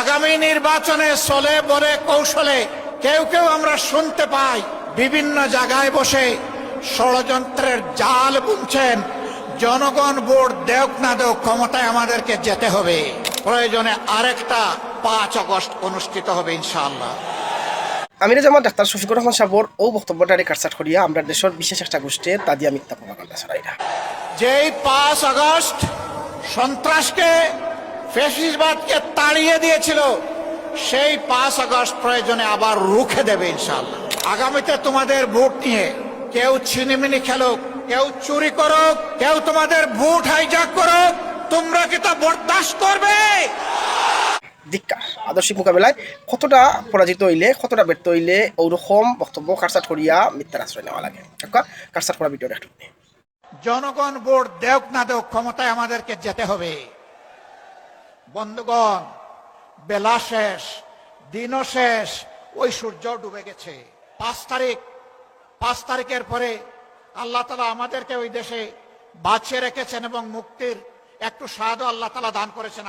আগামী নির্বাচনে চলে বলে কৌশলে কেউ কেউ আমরা শুনতে পাই বিভিন্ন জায়গায় বসে ষড়যন্ত্রের জাল বুনছেন। জনগণ ভোট দেওক না দেওক ক্ষমতায় আমাদেরকে যেতে হবে। প্রয়োজনে আরেকটা পাঁচ আগস্ট অনুষ্ঠিত হবে ইনশাআল্লাহ। আমিরে জামাত ডাক্তার শফিকুর রহমান সাবর ও বক্তব্যটারে কাটসাট করিয়া আমরা দেশের বিশেষ একটা গোষ্ঠীর তাদিয়া মিথ্যা ছড়াইরা। যেই পাঁচ আগস্ট সন্ত্রাসকে ফেসিসবাদকে তাড়িয়ে দিয়েছিল সেই পাঁচ আগস্ট প্রয়োজনে আবার রুখে দেবে ইনশাল্লাহ আগামীতে তোমাদের ভোট নিয়ে কেউ ছিনিমিনি খেলুক কেউ চুরি করুক কেউ তোমাদের ভোট হাইজাক করুক তোমরা কি তা বরদাস্ত করবে? আদর্শিক মোকাবেলায় কতটা পরাজিত হইলে কতটা ব্যর্থ হইলে ওরকম বক্তব্য কাটসাট করিয়া মিথ্যার আশ্রয় নেওয়া লাগে? কাটসাট করা ভিডিওটা একটু জনগণ ভোট দেওক না দেওক ক্ষমতায় আমাদেরকে যেতে হবে। বন্ধুগণ, বেলা শেষ, দিনও শেষ, ওই সূর্য ডুবে গেছে। পাঁচ তারিখ, পাঁচ তারিখের পরে আল্লাহ তালা আমাদেরকে ওই দেশে বাঁচিয়ে রেখেছেন এবং মুক্তির একটু স্বাদও আল্লাহ তালা দান করেছেন।